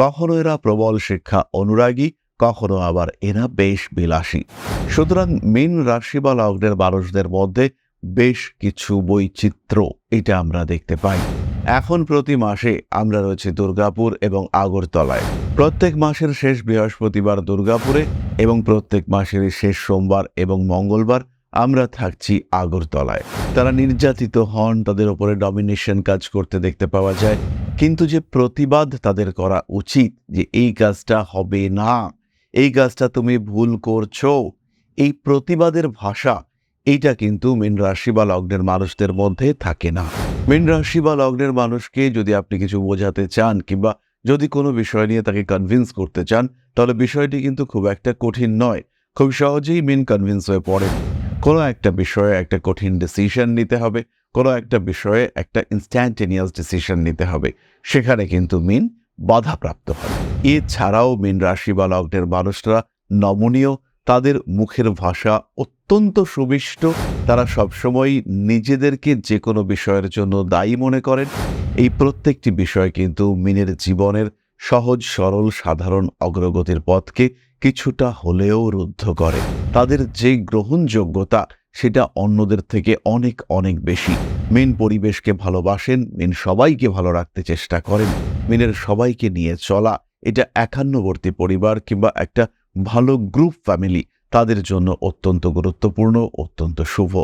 কখনো এরা প্রবল শিক্ষা অনুরাগী, কখনো আবার এরা বেশ বিলাসী। সুতরাং মীন রাশি বা লগ্নের মানুষদের মধ্যে বেশ কিছু বৈচিত্র্য এটা আমরা দেখতে পাই। এখন প্রতি মাসে আমরা রয়েছি দুর্গাপুর এবং আগরতলায়। প্রত্যেক মাসের শেষ বৃহস্পতিবার দুর্গাপুরে এবং প্রত্যেক মাসের শেষ সোমবার এবং মঙ্গলবার আমরা থাকছি আগরতলায়। তারা নির্যাতিত হন, তাদের ওপরে ডমিনেশন কাজ করতে দেখতে পাওয়া যায়। কিন্তু যে প্রতিবাদ তাদের করা উচিত যে এই কাজটা হবে না, এই কাজটা তুমি ভুল করছ, এই প্রতিবাদের ভাষা, এইটা কিন্তু মীন রাশি বা লগ্নের মানুষদের মধ্যে থাকে না। মীন রাশি বা লগ্নের মানুষকে যদি আপনি কিছু বোঝাতে চান কিংবা যদি কোনো বিষয় নিয়ে তাকে কনভিন্স করতে চান, তাহলে বিষয়টি কিন্তু খুব একটা কঠিন নয়। খুব সহজেই মিন কনভিন্স হয়ে পড়ে। কোনো একটা বিষয়ে একটা কঠিন ডিসিশন নিতে হবে। কোনো একটা বিষয়ে একটা ইনস্ট্যান্টেনিয়াস ডিসিশন নিতে হবে। সেখানে কিন্তু মিন বাধাপ্রাপ্ত হয়। এছাড়াও মিন রাশি বা লগ্নের মানুষরা নমনীয়, তাদের মুখের ভাষা অত্যন্ত সুবিষ্ট, তারা সবসময় নিজেদেরকে যে কোনো বিষয়ের জন্য দায়ী মনে করেন। এই প্রত্যেকটি বিষয় কিন্তু মিনের জীবনের সহজ, সরল, সাধারণ অগ্রগতির পথকে কিছুটা হলেও রুদ্ধ করে। তাদের যে গ্রহণযোগ্যতা সেটা অন্যদের থেকে অনেক অনেক বেশি। মেন পরিবেশকে ভালোবাসেন, মেন সবাইকে ভালো রাখতে চেষ্টা করেন, মেনের সবাইকে নিয়ে চলা, এটা একান্নবর্তী পরিবার কিংবা একটা ভালো গ্রুপ ফ্যামিলি তাদের জন্য অত্যন্ত গুরুত্বপূর্ণ, অত্যন্ত শুভ।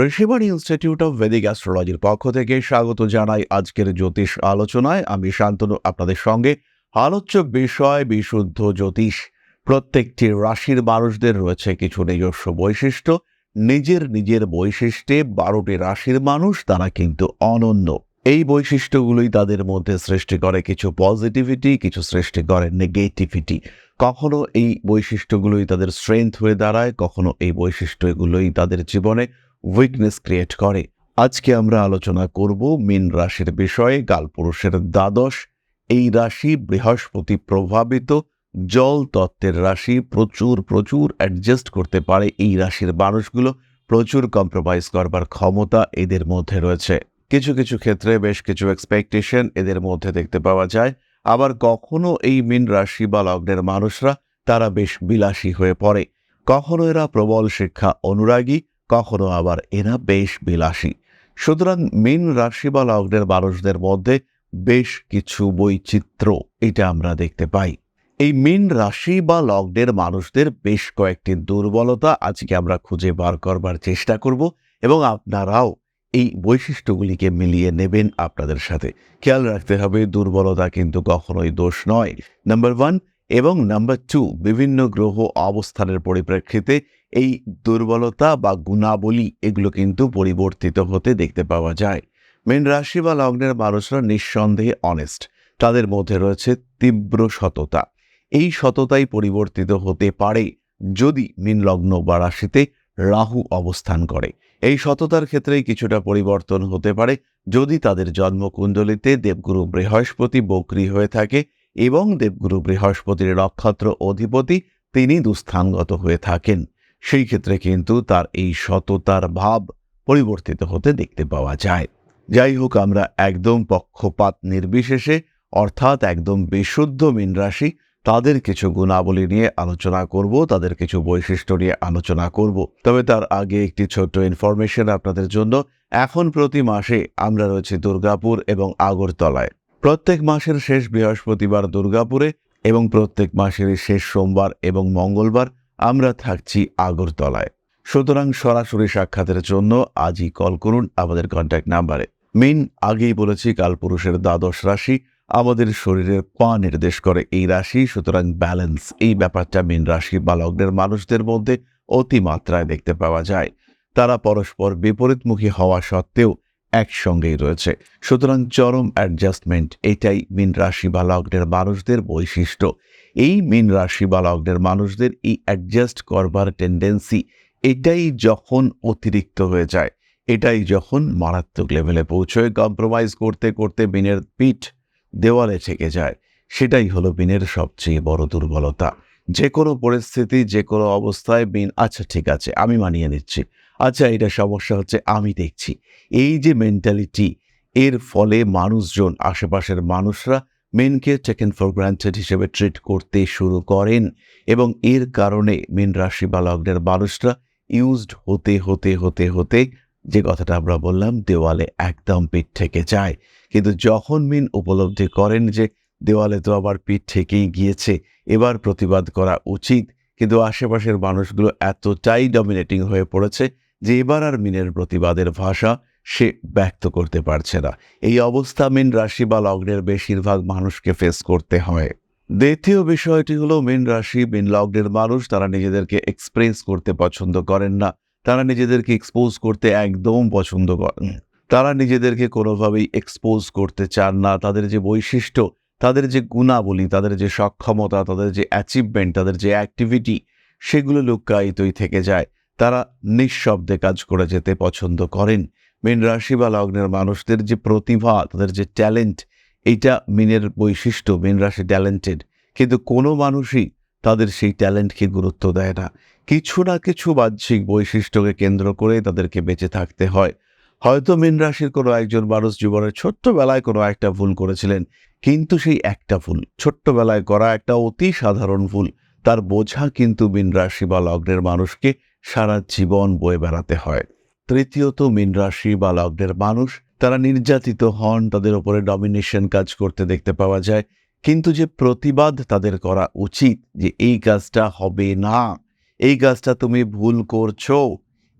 ঋষিবাণী ইনস্টিটিউট অফ ভেদিক অ্যাস্ট্রোলজির পক্ষ থেকে স্বাগত জানাই আজকের জ্যোতিষ আলোচনায়। আমি শান্তনু, আপনাদের সঙ্গে আলোচ্য বিষয়, বিশুদ্ধ জ্যোতিষ। প্রত্যেকটি রাশির মানুষদের রয়েছে কিছু নিজস্ব বৈশিষ্ট্য। নিজের নিজের বৈশিষ্ট্যে বারোটি রাশির মানুষ, তারা কিন্তু অনন্য। এই বৈশিষ্ট্যগুলোই তাদের মধ্যে সৃষ্টি করে কিছু পজিটিভিটি কিছু সৃষ্টি করে নেগেটিভিটি কখনো এই বৈশিষ্ট্যগুলোই তাদের স্ট্রেংথ হয়ে দাঁড়ায়, কখনো এই বৈশিষ্ট্যগুলোই তাদের জীবনে উইকনেস ক্রিয়েট করে। আজকে আমরা আলোচনা করব মীন রাশির বিষয়ে কালপুরুষের দ্বাদশ। এই রাশি বৃহস্পতি প্রভাবিত, জল তত্ত্বের রাশি প্রচুর প্রচুর অ্যাডজাস্ট করতে পারে এই রাশির মানুষগুলো। প্রচুর কম্প্রোমাইজ করবার ক্ষমতা এদের মধ্যে রয়েছে। কিছু কিছু ক্ষেত্রে বেশ কিছু এক্সপেকটেশন এদের মধ্যে দেখতে পাওয়া যায়। আবার কখনো এই মিন রাশি বা লগ্নের মানুষরা তারা বেশ বিলাসী হয়ে পড়ে। কখনো এরা প্রবল শিক্ষা অনুরাগী কখনো আবার এরা বেশ বিলাসী। সুতরাং মিন রাশি বা লগ্নের মানুষদের মধ্যে বেশ কিছু বৈচিত্র্য এটা আমরা দেখতে পাই। এই মিন রাশি বা লগ্নের মানুষদের বেশ কয়েকটি দুর্বলতা আজকে আমরা খুঁজে বার করবার চেষ্টা করব এবং আপনারাও এই বৈশিষ্ট্যগুলিকে মিলিয়ে নেবেন আপনাদের সাথে। খেয়াল রাখতে হবে, দুর্বলতা কিন্তু কখনোই দোষ নয়। নাম্বার ওয়ান এবং নাম্বার টু, বিভিন্ন গ্রহ অবস্থানের পরিপ্রেক্ষিতে এই দুর্বলতা বা গুণাবলী এগুলো কিন্তু পরিবর্তিত হতে দেখতে পাওয়া যায়। মেন রাশি বা লগ্নের মানুষরা নিঃসন্দেহে অনেস্ট তাদের মধ্যে রয়েছে তীব্র সততা। এই সততাই পরিবর্তিত হতে পারে যদি মিন লগ্ন বা রাশিতে রাহু অবস্থান করে। এই সততার ক্ষেত্রেই কিছুটা পরিবর্তন হতে পারে যদি তাদের জন্মকুণ্ডলিতে দেবগুরু বৃহস্পতি বক্রী হয়ে থাকে এবং দেবগুরু বৃহস্পতির নক্ষত্র অধিপতি তিনি দুস্থানগত হয়ে থাকেন। সেই ক্ষেত্রে কিন্তু তার এই সততার ভাব পরিবর্তিত হতে দেখতে পাওয়া যায়। যাই হোক, আমরা একদম পক্ষপাত নির্বিশেষে, অর্থাৎ একদম বিশুদ্ধ মীন রাশি, তাদের কিছু গুণাবলী নিয়ে আলোচনা করব, তাদের কিছু বৈশিষ্ট্য নিয়ে আলোচনা করব। তবে তার আগে একটি ছোট্ট ইনফরমেশন আপনাদের জন্য। এখন প্রতি মাসে আমরা রয়েছি দুর্গাপুর এবং আগরতলায়। প্রত্যেক মাসের শেষ বৃহস্পতিবার দুর্গাপুরে এবং প্রত্যেক মাসের শেষ সোমবার এবং মঙ্গলবার আমরা থাকছি আগরতলায়। সুতরাং সরাসরি সাক্ষাতের জন্য আজই কল করুন আমাদের কন্ট্যাক্ট নাম্বারে মেইন আগেই বলেছি কালপুরুষের দ্বাদশ রাশি আমাদের শরীরের পা নির্দেশ করে এই রাশি, সুতরাং ব্যালেন্স এই ব্যাপারটা মীন রাশি বা লগ্নের মানুষদের মধ্যে অতিমাত্রায় দেখতে পাওয়া যায়। তারা পরস্পর বিপরীতমুখী হওয়া সত্ত্বেও একসঙ্গেই রয়েছে। সুতরাং চরম অ্যাডজাস্টমেন্ট এটাই মিন রাশি বা লগ্নের মানুষদের বৈশিষ্ট্য। এই মিন রাশি বা লগ্নের মানুষদের এই অ্যাডজাস্ট করবার টেন্ডেন্সি এটাই যখন অতিরিক্ত হয়ে যায়, এটাই যখন মারাত্মক লেভেলে পৌঁছয়। কম্প্রোমাইজ করতে করতে বিনের পিঠ দেওয়ালে ঠেকে যায়। সেটাই হলো বিনের সবচেয়ে বড় দুর্বলতা। যে কোনো পরিস্থিতি যে কোনো অবস্থায় বিন আচ্ছা ঠিক আছে, আমি মানিয়ে নিচ্ছি। আচ্ছা এটা সমস্যা হচ্ছে, আমি দেখছি। এই যে মেন্টালিটি এর ফলে মানুষজন, আশেপাশের মানুষরা মেনকে টেকেন ফর গ্রান্টেড হিসেবে ট্রিট করতে শুরু করেন এবং এর কারণে মিন রাশি বা লগ্নের মানুষরা ইউজড হতে হতে হতে হতে, যে কথাটা আমরা বললাম, দেওয়ালে একদম পিঠ থেকে যায়। কিন্তু যখন মিন উপলব্ধি করেন যে দেওয়ালে তো আবার পিঠ থেকেই গিয়েছে, এবার প্রতিবাদ করা উচিত। কিন্তু আশেপাশের মানুষগুলো এতটাই ডমিনেটিং হয়ে পড়েছে যে এবার আর মিনের প্রতিবাদের ভাষা সে ব্যক্ত করতে পারছে না। এই অবস্থা মিন রাশি বা লগ্নের বেশিরভাগ মানুষকে ফেস করতে হয়। দ্বিতীয় বিষয়টি হলো, মিন রাশি, মিন লগ্নের মানুষ, তারা নিজেদেরকে এক্সপ্রেস করতে পছন্দ করেন না। তারা নিজেদেরকে এক্সপোজ করতে একদম পছন্দ করেন তারা নিজেদেরকে কোনোভাবেই এক্সপোজ করতে চান না। তাদের যে বৈশিষ্ট্য, তাদের যে গুণাবলী, তাদের যে সক্ষমতা, তাদের যে অ্যাচিভমেন্ট তাদের যে অ্যাক্টিভিটি সেগুলো লুক্কায়িতই থেকে যায়। তারা নিঃশব্দে কাজ করে যেতে পছন্দ করেন। মিন রাশি বা লগ্নের মানুষদের যে প্রতিভা, তাদের যে ট্যালেন্ট, এইটা মিনের বৈশিষ্ট্য, মিন রাশি ট্যালেন্টেড। কিন্তু কোনো মানুষই তাদের সেই ট্যালেন্টকে গুরুত্ব দেয় না। কিছু না কিছু বাহ্যিক বৈশিষ্ট্যকে কেন্দ্র করে তাদেরকে বেঁচে থাকতে হয়। হয়তো মিন রাশির কোনো একজন মানুষ জীবনের ছোট্টবেলায় কোনো একটা ভুল করেছিলেন, কিন্তু সেই একটা ভুল, ছোট্টবেলায় করা একটা অতি সাধারণ ভুল, তার বোঝা কিন্তু মিন রাশি বা লগ্নের মানুষকে সারা জীবন বয়ে বেড়াতে হয়। তৃতীয়ত মিন রাশি বা লগ্নের মানুষ, তারা নির্যাতিত হন, তাদের ওপরে ডমিনেশন কাজ করতে দেখতে পাওয়া যায়। কিন্তু যে প্রতিবাদ তাদের করা উচিত, যে এই কাজটা হবে না, এই কাজটা তুমি ভুল করছ,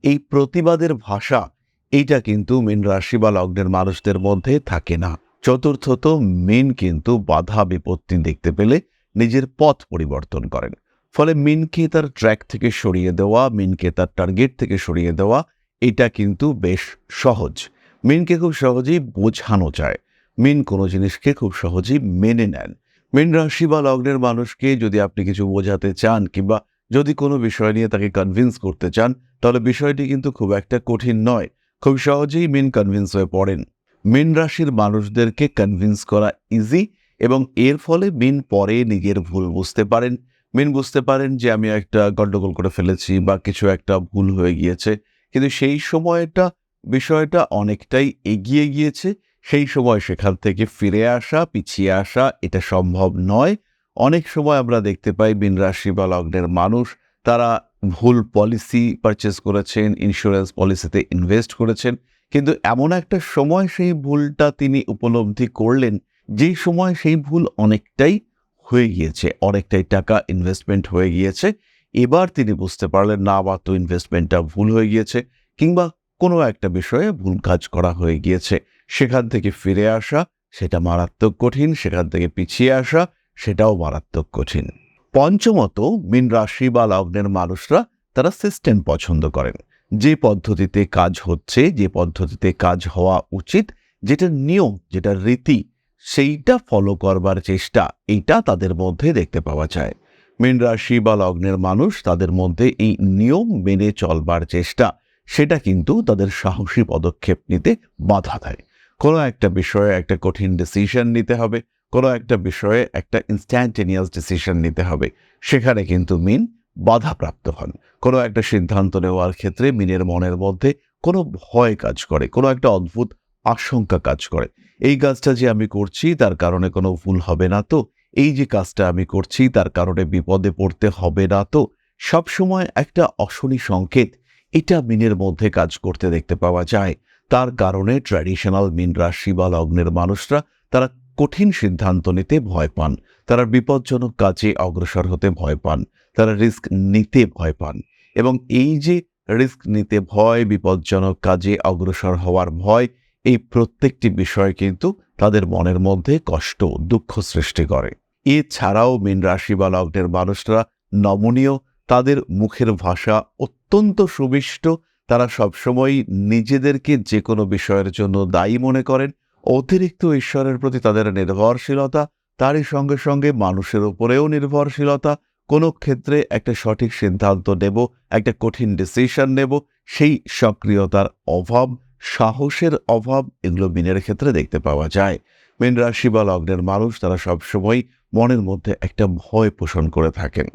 এই প্রতিবাদের ভাষা, এইটা কিন্তু মিন রাশি বা লগ্নের মানুষদের মধ্যে থাকে না। চতুর্থত, মিন কিন্তু বাধা বিপত্তি দেখতে পেলে নিজের পথ পরিবর্তন করেন। ফলে মিনকে তার ট্র্যাক থেকে সরিয়ে দেওয়া, মিনকে তার টার্গেট থেকে সরিয়ে দেওয়া এটা কিন্তু বেশ সহজ। মিনকে খুব সহজেই বোঝানো যায়। মিন কোনো জিনিসকে খুব সহজেই মেনে নেন। মিন রাশি বা লগ্নের মানুষকে যদি আপনি কিছু বোঝাতে চান কিংবা যদি কোনো বিষয় নিয়ে তাকে কনভিন্স করতে চান, তাহলে বিষয়টি কিন্তু খুব একটা কঠিন নয়। খুব সহজেই মিন কনভিন্স হয়ে পড়েন। মিন রাশির মানুষদেরকে কনভিন্স করা ইজি এবং এর ফলে মিন পরে নিজের ভুল বুঝতে পারেন। মিন বুঝতে পারেন যে, আমি একটা গণ্ডগোল করে ফেলেছি বা কিছু একটা ভুল হয়ে গিয়েছে। কিন্তু সেই সময়টা, বিষয়টা অনেকটাই এগিয়ে গিয়েছে। সেই সময় সেখান থেকে ফিরে আসা, পিছিয়ে আসা, এটা সম্ভব নয়। অনেক সময় আমরা দেখতে পাই বিন রাশি বা লগ্নের মানুষ, তারা ভুল পলিসি পারচেস করেছেন ইন্স্যুরেন্স পলিসিতে ইনভেস্ট করেছেন। কিন্তু এমন একটা সময় সেই ভুলটা তিনি উপলব্ধি করলেন যেই সময় সেই ভুল অনেকটাই হয়ে গিয়েছে, অনেকটাই টাকা ইনভেস্টমেন্ট হয়ে গিয়েছে। এবার তিনি বুঝতে পারলেন না আবার তো ইনভেস্টমেন্টটা ভুল হয়ে গিয়েছে কিংবা কোনো একটা বিষয়ে ভুল কাজ করা হয়ে গিয়েছে। সেখান থেকে ফিরে আসা সেটা মারাত্মক কঠিন, সেখান থেকে পিছিয়ে আসা সেটাও মারাত্মক কঠিন। পঞ্চমত, মিন রাশি বা লগ্নের মানুষরা তারা সিস্টেম পছন্দ করেন। যে পদ্ধতিতে কাজ হচ্ছে, যে পদ্ধতিতে কাজ হওয়া উচিত, যেটা নিয়ম, যেটা রীতি, সেইটা ফলো করবার চেষ্টা, এইটা তাদের মধ্যে দেখতে পাওয়া যায়। মীন রাশি বা লগ্নের মানুষ তাদের মধ্যে এই নিয়ম মেনে চলবার চেষ্টা, সেটা কিন্তু তাদের সাহসী পদক্ষেপ নিতে বাধা দেয়। কোনো একটা বিষয়ে একটা কঠিন ডিসিশন নিতে হবে, কোনো একটা বিষয়ে একটা ইনস্ট্যান্টেনিয়াস ডিসিশন নিতে হবে। সেখানে কিন্তু মিন বাধাপ্রাপ্ত হন। কোনো একটা সিদ্ধান্ত নেওয়ার ক্ষেত্রে মিনের মনের মধ্যে কোনো ভয় কাজ করে, কোনো একটা অদ্ভুত আশঙ্কা কাজ করে। এই কাজটা যে আমি করছি তার কারণে কোনো ভুল হবে না তো এই যে কাজটা আমি করছি, তার কারণে বিপদে পড়তে হবে না। তো সবসময় একটা অশনি সংকেত, এটা মিনের মধ্যে কাজ করতে দেখতে পাওয়া যায়। তার কারণে ট্র্যাডিশনাল মিন রাশি বা লগ্নের মানুষরা তারা কঠিন সিদ্ধান্ত নিতে ভয় পান। তারা বিপজ্জনক কাজে অগ্রসর হতে ভয় পান। তারা রিস্ক নিতে ভয় পান। এবং এই যে রিস্ক নিতে ভয়, বিপজ্জনক কাজে অগ্রসর হওয়ার ভয়, এই প্রত্যেকটি বিষয় কিন্তু তাদের মনের মধ্যে কষ্ট, দুঃখ সৃষ্টি করে। এছাড়াও মিন রাশি বা লগ্নের মানুষরা নমনীয়, তাদের মুখের ভাষা অত্যন্ত সুবিষ্ট, তারা সবসময় নিজেদেরকে যে কোনো বিষয়ের জন্য দায়ী মনে করেন। অতিরিক্ত ঈশ্বরের প্রতি তাদের নির্ভরশীলতা, তারই সঙ্গে সঙ্গে মানুষের উপরেও নির্ভরশীলতা। কোনো ক্ষেত্রে একটা সঠিক সিদ্ধান্ত নেব, একটা কঠিন ডিসিশন নেব, সেই সক্রিয়তার অভাব, সাহসের অভাব, এগুলো মিনের ক্ষেত্রে দেখতে পাওয়া যায়। মীন রাশি বা লগ্নের মানুষ তারা সবসময় মনের মধ্যে একটা ভয় পোষণ করে থাকেন।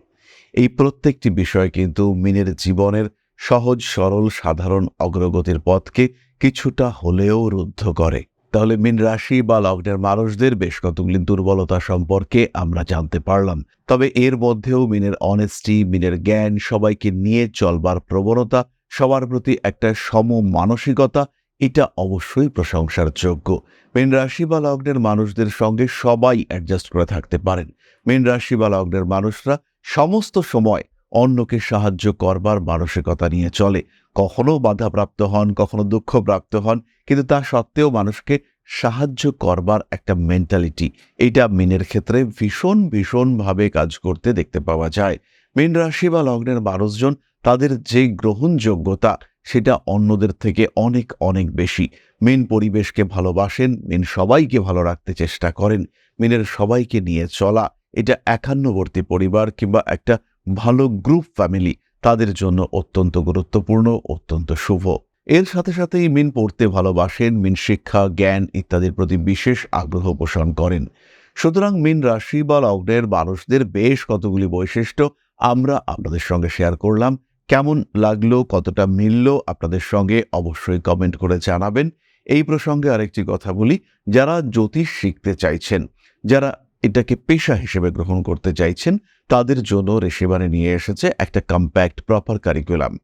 এই প্রত্যেকটি বিষয় কিন্তু মিনের জীবনের সহজ, সরল, সাধারণ অগ্রগতির পথকে কিছুটা হলেও রুদ্ধ করে। তাহলে মিন রাশি বা লগ্নের মানুষদের বেশ কতগুলি দুর্বলতা সম্পর্কে আমরা জানতে পারলাম। তবে এর মধ্যেও মিনের অনেস্টি মিনের জ্ঞান সবাইকে নিয়ে চলবার প্রবণতা, সবার প্রতি একটা সম মানসিকতা এটা অবশ্যই প্রশংসার যোগ্য। মীন রাশি বা লগ্নের মানুষদের সঙ্গে সবাই অ্যাডজাস্ট করে থাকতে পারেন। মীন রাশি বা লগ্নের মানুষরা সমস্ত সময় অন্যকে সাহায্য করবার মানসিকতা নিয়ে চলে। কখনো বাধাপ্রাপ্ত হন, কখনো দুঃখপ্রাপ্ত হন, কিন্তু তা সত্ত্বেও মানুষকে সাহায্য করবার একটা মেন্টালিটি এটা মিনের ক্ষেত্রে ভীষণ, ভীষণভাবে কাজ করতে দেখতে পাওয়া যায়। মীন রাশি বা লগ্নের মানুষজন তাদের যে গ্রহণযোগ্যতা সেটা অন্যদের থেকে অনেক অনেক বেশি। মিন পরিবেশকে ভালোবাসেন, মিন সবাইকে ভালো রাখতে চেষ্টা করেন, মিনের সবাইকে নিয়ে চলা, এটা একান্নবর্তী পরিবার কিংবা একটা ভালো গ্রুপ ফ্যামিলি তাদের জন্য অত্যন্ত গুরুত্বপূর্ণ, অত্যন্ত শুভ। এর সাথে সাথেই মিন পড়তে ভালোবাসেন, মিন শিক্ষা, জ্ঞান ইত্যাদির প্রতি বিশেষ আগ্রহ পোষণ করেন। সুতরাং মিন রাশি বা লগ্নের মানুষদের বেশ কতগুলি বৈশিষ্ট্য আমরা আপনাদের সঙ্গে শেয়ার করলাম। কেমন লাগল, কতটা মিলল, আপনাদের সঙ্গে অবশ্যই কমেন্ট করে জানাবেন। এই প্রসঙ্গে আরেকটি কথা বলি, যারা জ্যোতিষ শিখতে চাইছেন, যারা এটাকে পেশা হিসেবে গ্রহণ করতে চাইছেন, তাদের জন্য রেশিবানে নিয়ে এসেছে একটা কম্প্যাক্ট প্রপার কারিকুলাম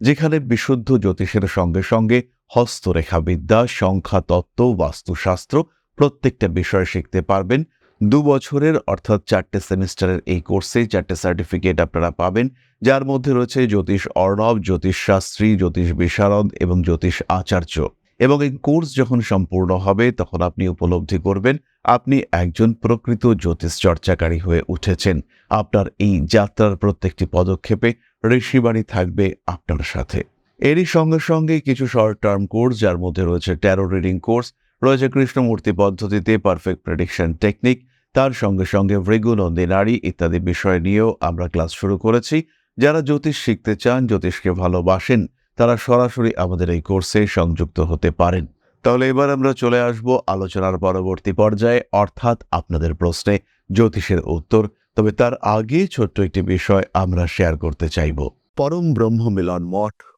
যেখানে বিশুদ্ধ জ্যোতিষের সঙ্গে সঙ্গে হস্তরেখাবিদ্যা, সংখ্যা, তত্ত্ব, বাস্তুশাস্ত্র প্রত্যেকটা বিষয় শিখতে পারবেন। দু বছরের অর্থাৎ চারটে সেমিস্টারের এই কোর্সে চারটে সার্টিফিকেট আপনারা পাবেন, যার মধ্যে রয়েছে জ্যোতিষ অর্ণব জ্যোতিষশাস্ত্রী জ্যোতিষ বিশারদ এবং জ্যোতিষ আচার্য। এবং এই কোর্স যখন সম্পূর্ণ হবে, তখন আপনি উপলব্ধি করবেন, আপনি একজন প্রকৃত জ্যোতিষ চর্চাকারী হয়ে উঠেছেন। আপনার এই যাত্রার প্রত্যেকটি পদক্ষেপে ঋষিবাণী থাকবে আপনার সাথে। এরই সঙ্গে সঙ্গে কিছু শর্ট টার্ম কোর্স যার মধ্যে রয়েছে ট্যারো রিডিং কোর্স রয়েছে কৃষ্ণমূর্তি পদ্ধতিতে পারফেক্ট প্রেডিকশন টেকনিক তার সঙ্গে সঙ্গে ভৃগু নন্দী নারী ইত্যাদি বিষয় নিয়েও আমরা ক্লাস শুরু করেছি। যারা জ্যোতিষ শিখতে চান, জ্যোতিষকে ভালোবাসেন, তারা সরাসরি আমাদের এই কোর্সে সংযুক্ত হতে পারেন। তাহলে এবার আমরা চলে আসব আলোচনার পরবর্তী পর্যায়ে, অর্থাৎ আপনাদের প্রশ্নে জ্যোতিষের উত্তর। তবে তার আগে ছোট্ট একটি বিষয় আমরা শেয়ার করতে চাইব। পরম ব্রহ্ম মিলন মঠ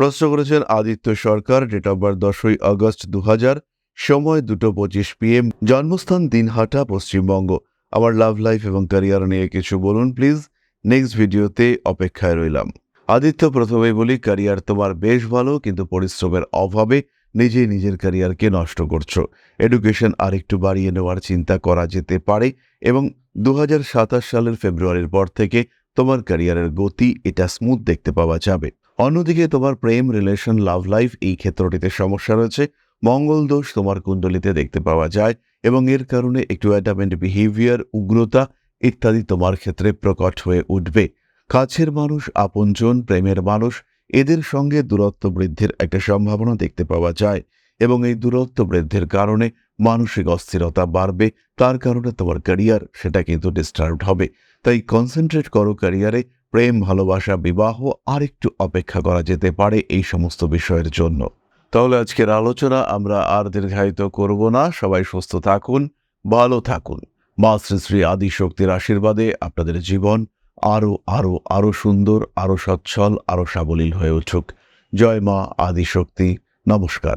প্রশ্ন করেছেন Aditya Sarkar date of birth দশই আগস্ট দু হাজার সময় দুটো পঁচিশ পিএম জন্মস্থান দিনহাটা, পশ্চিমবঙ্গ। আমার লাভ লাইফ এবং ক্যারিয়ার নিয়ে কিছু বলুন প্লিজ নেক্সট ভিডিওতে অপেক্ষায় রইলাম। আদিত্য প্রথমে বলি ক্যারিয়ার তোমার বেশ ভালো, কিন্তু পরিশ্রমের অভাবে নিজেই নিজের ক্যারিয়ারকে নষ্ট করছ। এডুকেশন আরেকটু বাড়িয়ে নেওয়ার চিন্তা করা যেতে পারে এবং দু হাজার সাতাশ সালের ফেব্রুয়ারির পর থেকে তোমার ক্যারিয়ারের গতি এটা স্মুথ দেখতে পাওয়া যাবে। অন্যদিকে তোমার প্রেম রিলেশন লাভ লাইফ এই ক্ষেত্রটিতে সমস্যা রয়েছে। মঙ্গল দোষ তোমার কুণ্ডলিতে দেখতে পাওয়া যায় এবং এর কারণে একটু অ্যাডামেন্ট বিহেভিয়ার উগ্রতা ইত্যাদি তোমার ক্ষেত্রে প্রকট হয়ে উঠবে। কাছের মানুষ, আপনজন, প্রেমের মানুষ, এদের সঙ্গে দূরত্ব বৃদ্ধির একটা সম্ভাবনা দেখতে পাওয়া যায় এবং এই দূরত্ব বৃদ্ধির কারণে মানসিক অস্থিরতা বাড়বে। তার কারণে তোমার ক্যারিয়ার সেটা কিন্তু ডিস্টার্বড হবে। তাই কনসেন্ট্রেট করো ক্যারিয়ারে প্রেম, ভালোবাসা, বিবাহ আর একটু অপেক্ষা করা যেতে পারে এই সমস্ত বিষয়ের জন্য। তাহলে আজকের আলোচনা আমরা আর দীর্ঘায়িত করব না। সবাই সুস্থ থাকুন, ভালো থাকুন। মা শ্রী শ্রী আদি শক্তির আশীর্বাদে আপনাদের জীবন আরও আরও আরও সুন্দর আরও সচ্ছল আরও সাবলীল হয়ে উঠুক। জয় মা আদি শক্তি নমস্কার।